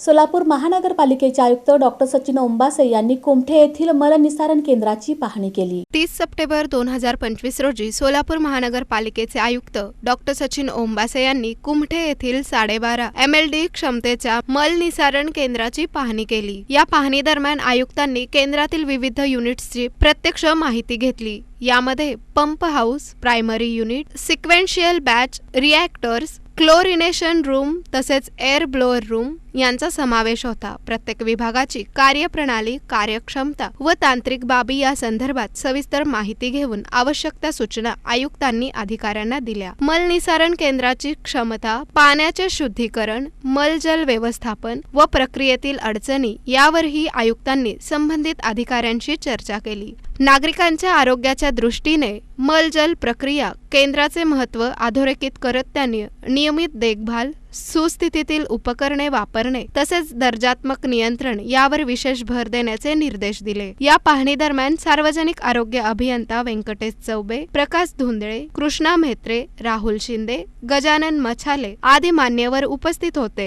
सोलापूर महानगरपालिकेचे आयुक्त डॉक्टर सचिन ओंबासे यांनी कुमठे येथील मलनिसारण केंद्राची पाहणी केली. तीस सप्टेंबर दोन हजार पंचवीस रोजी सोलापूर महानगरपालिकेचे आयुक्त डॉक्टर सचिन ओंबासे यांनी कुमठे येथील साडेबारा एम एल डी क्षमतेच्या मलनिसारण केंद्राची पाहणी केली. या पाहणी दरम्यान आयुक्तांनी केंद्रातील विविध युनिट्सची प्रत्यक्ष माहिती घेतली. यामध्ये pump house primary unit sequential batch reactors chlorination room तसेच एअर ब्लोअर रूम यांचा समावेश होता. प्रत्येक विभागाची कार्यप्रणाली कार्यक्षमता व तांत्रिक बाबी या संदर्भात सविस्तर माहिती घेऊन आवश्यक त्या सूचना आयुक्तांनी अधिकाऱ्यांना दिल्या. मलनिसारण केंद्राची क्षमता पाण्याचे शुद्धीकरण मलजल व्यवस्थापन व प्रक्रियेतील अडचणी यावरही आयुक्तांनी संबंधित अधिकाऱ्यांशी चर्चा केली. नागरिकांच्या आरोग्याच्या दृष्टीने मलजल प्रक्रिया केंद्राचे महत्त्व अधोरेखित करत त्यांनी नियमित देखभाल सुस्थितीतील उपकरणे वापरणे तसेच दर्जात्मक नियंत्रण यावर विशेष भर देण्याचे निर्देश दिले. या पाहणी दरम्यान सार्वजनिक आरोग्य अभियंता व्यंकटेश चौबे प्रकाश धुंदळे कृष्णा म्हेत्रे राहुल शिंदे गजानन मछाले आदी मान्यवर उपस्थित होते.